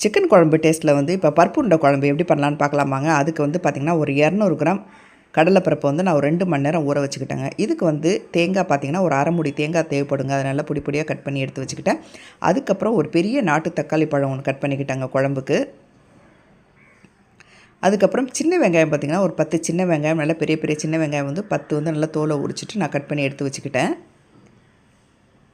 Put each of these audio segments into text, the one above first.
Chicken குழம்பு டேஸ்ட்டில் வந்து இப்போ பருப்பு குழம்பு எப்படி பண்ணலான்னு பார்க்கலாமாங்க? அதுக்கு வந்து பார்த்திங்கன்னா ஒரு இரநூறு கிராம் கடலைப்பருப்பை வந்து நான் ஒரு ரெண்டு மணி நேரம் ஊற வச்சுக்கிட்டேங்க. இதுக்கு வந்து தேங்காய் பார்த்திங்கன்னா ஒரு அரை முடி தேங்காய் தேவைப்படுங்க. அதை நல்லா பொடி பொடியாக கட் பண்ணி எடுத்து வச்சுக்கிட்டேன். அதுக்கப்புறம் ஒரு பெரிய நாட்டு தக்காளி பழம் ஒன்று கட் பண்ணிக்கிட்டாங்க குழம்புக்கு. அதுக்கப்புறம் சின்ன வெங்காயம் பார்த்திங்கன்னா ஒரு பத்து சின்ன வெங்காயம் நல்லா பெரிய பெரிய சின்ன வெங்காயம் வந்து பத்து வந்து நல்லா தோலை உரிச்சிட்டு நான் கட் பண்ணி எடுத்து வச்சுக்கிட்டேன்.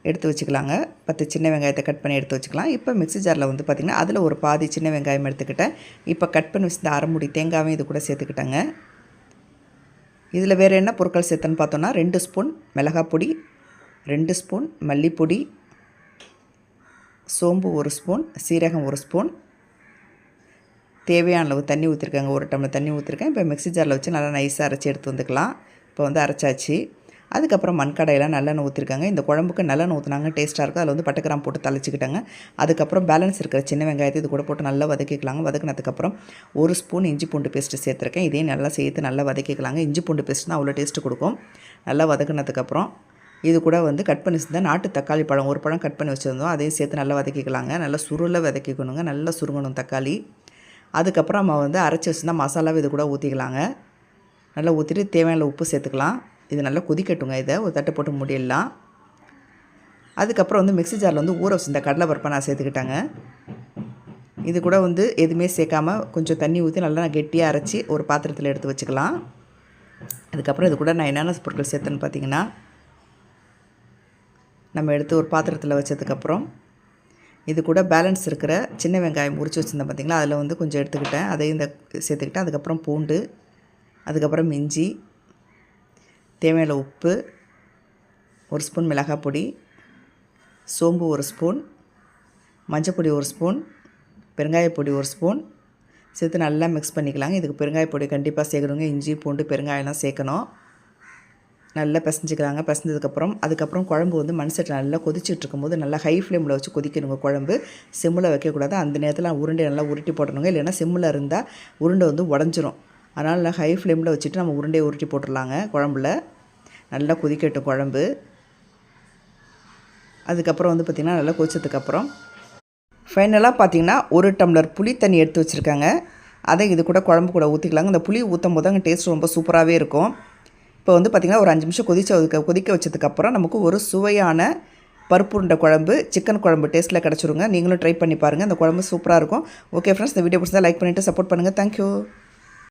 எடுத்து வச்சுக்கலாங்க. பத்து சின்ன வெங்காயத்தை கட் பண்ணி எடுத்து வச்சுக்கலாம். இப்போ மிக்ஸி ஜாரில் வந்து பார்த்திங்கன்னா அதில் ஒரு பாதி சின்ன வெங்காயம் எடுத்துக்கிட்டேன். இப்போ கட் பண்ணி வச்சிருந்த அரைமுடி தேங்காயும் இது கூட சேர்த்துக்கிட்டேங்க. இதில் வேறு என்ன பொருட்கள் சேர்த்தேன்னு பார்த்தோன்னா ரெண்டு ஸ்பூன் மிளகாய் பொடி ரெண்டு ஸ்பூன் மல்லிப்பொடி சோம்பு ஒரு ஸ்பூன் சீரகம் ஒரு ஸ்பூன். தேவையான அளவு தண்ணி ஊற்றிருக்காங்க ஒரு டம்ளர் தண்ணி ஊற்றிருக்கேன் இப்போ மிக்ஸி ஜாரில் வச்சு நல்லா நைஸாக அரைச்சி எடுத்து வந்துக்கலாம். இப்போ வந்து அரைச்சாச்சு. அதுக்கப்புறம் மண்கடையெல்லாம் நல்லெண்ணெய் ஊற்றிருக்காங்க இந்த குழம்புக்கு நல்லெண்ணெய் ஊற்றினாங்க டேஸ்ட்டாக இருக்கும் அதில் வந்து பட்டைக்கிராம் போட்டு தலைச்சிக்கிட்டாங்க அதுக்கப்புறம் பேலன்ஸ் இருக்கிற சின்ன வெங்காயத்தை இது கூட போட்டு நல்லா வதக்கிக்கலாங்க. வதக்கினதுக்கப்புறம் ஒரு ஸ்பூன் இஞ்சி பூண்டு பேஸ்ட்டு சேர்த்துருக்கேன். இதையும் நல்லா சேர்த்து நல்லா வதக்கிக்கலாங்க. இஞ்சி பூண்டு பேஸ்ட் தான் அவ்வளோ டேஸ்ட்டு கொடுக்கும். நல்லா வதக்கினதுக்கப்புறம் இது கூட வந்து கட் பண்ணி வச்சுருந்தா நாட்டு தக்காளி பழம் ஒரு பழம் கட் பண்ணி வச்சுருந்தோம். அதையும் சேர்த்து நல்லா வதக்கிக்கலாங்க. நல்லா சுருளை வதக்கிக்கணுங்க. நல்லா சுருங்கணும் தக்காளி. அதுக்கப்புறம் நம்ம வந்து அரைச்சி வச்சுருந்தா மசாலாவை இது கூட ஊற்றிக்கலாங்க நல்லா ஊற்றிட்டு தேவையான உப்பு சேர்த்துக்கலாம். இது நல்லா கொதிக்கட்டுங்க இதை. ஒரு தட்டை போட்டு முடியலாம் அதுக்கப்புறம் வந்து மிக்ஸி ஜாரில் வந்து ஊற வச்சிருந்த கடலை பருப்பை நான் சேர்த்துக்கிட்டாங்க. இது கூட வந்து எதுவுமே சேர்க்காம கொஞ்சம் தண்ணி ஊற்றி நல்லா நான் கெட்டியாக அரைச்சி ஒரு பாத்திரத்தில் எடுத்து வச்சுக்கலாம். அதுக்கப்புறம் இது கூட நான் என்னென்ன பொருட்கள் சேர்த்தேன்னு பார்த்தீங்கன்னா நம்ம எடுத்து ஒரு பாத்திரத்தில் வச்சதுக்கப்புறம் இது கூட பேலன்ஸ் இருக்கிற சின்ன வெங்காயம் உரிச்சு வச்சுருந்தேன் பார்த்தீங்களா? அதில் வந்து கொஞ்சம் எடுத்துக்கிட்டேன். அதையும் இந்த சேர்த்துக்கிட்டேன். அதுக்கப்புறம் பூண்டு அதுக்கப்புறம் இஞ்சி தேவையான உப்பு ஒரு ஸ்பூன் மிளகாய் பொடி சோம்பு ஒரு ஸ்பூன் மஞ்சப்பொடி ஒரு ஸ்பூன் பெருங்காயப்பொடி ஒரு ஸ்பூன். சேர்த்து நல்லா மிக்ஸ் பண்ணிக்கலாங்க. இதுக்கு பெருங்காயப்பொடி கண்டிப்பாக சேர்க்கணுங்க. இஞ்சி பூண்டு பெருங்காயம்லாம் சேர்க்கணும். நல்லா பிசைஞ்சிக்கிறாங்க பிசைஞ்சதுக்கப்புறம் அதுக்கப்புறம் குழம்பு வந்து மண் சட்டி நல்லா கொதிச்சுட்டு இருக்கும்போது நல்லா ஹை ஃப்ளேமில் வச்சு கொதிக்கணுங்க குழம்பு. சிம்மில் வைக்கக்கூடாது. அந்த நேரத்தில் உருண்டை நல்லா உருட்டி போடணுங்க. இல்லைன்னா சிம்மில் இருந்தால் உருண்டை வந்து உடஞ்சிரும். அதனால் நல்லா ஹை ஃப்ளேமில் வச்சுட்டு நம்ம உருண்டையை உருட்டி போட்டுடலாங்க. குழம்புல நல்லா கொதிக்கட்டும் குழம்பு. அதுக்கப்புறம் வந்து பார்த்திங்கன்னா நல்லா கொதிச்சதுக்கப்புறம் ஃபைனலாக பார்த்திங்கன்னா ஒரு டம்ளர் புளி தண்ணி எடுத்து வச்சுருக்காங்க. அதை இது கூட குழம்பு கூட ஊற்றிக்கலாங்க இந்த புளி ஊற்றும் போது அங்கே டேஸ்ட் ரொம்ப சூப்பராகவே இருக்கும். இப்போ வந்து பார்த்திங்கன்னா ஒரு அஞ்சு நிமிஷம் கொதிச்சதுக்கு கொதிக்க வச்சதுக்கப்புறம் நமக்கு ஒரு சுவையான பருப்பு உருண்டை குழம்பு சிக்கன் குழம்பு டேஸ்ட்டில் கிடச்சிருங்க. நீங்களும் ட்ரை பண்ணி பாருங்கள் அந்த குழம்பு சூப்பராக இருக்கும். ஓகே ஃப்ரெண்ட்ஸ் இந்த வீடியோ பிடிச்சா லைக் பண்ணிவிட்டு சப்போர்ட் பண்ணுங்கள் தேங்க்யூ